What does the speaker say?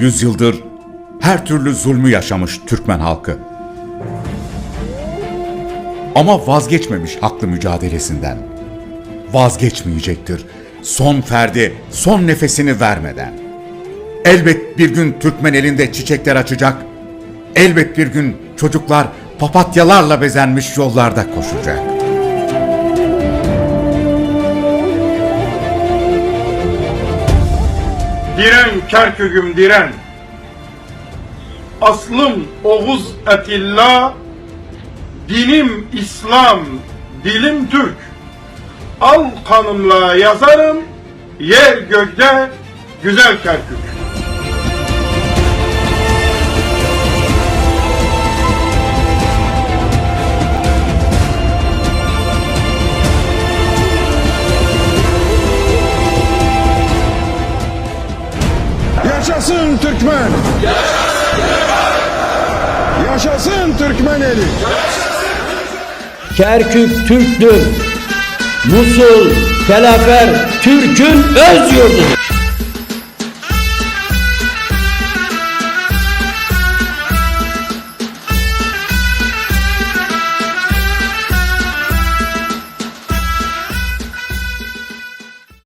Yüzyıldır her türlü zulmü yaşamış Türkmen halkı. Ama vazgeçmemiş haklı mücadelesinden. Vazgeçmeyecektir. Son ferdi, son nefesini vermeden. Elbet bir gün Türkmen elinde çiçekler açacak. Elbet bir gün çocuklar papatyalarla bezenmiş yollarda koşacak. Diren Kerkük'üm diren. Aslım Oğuz Etilla, dinim İslam, dilim Türk. Al kanımla yazarım, yer gökte güzel Kerkük. Yaşasın Türkmen! Yaşasın Türkmen eli! Kerkük Türktür. Musul, Telafer Türk'ün öz yurdudur.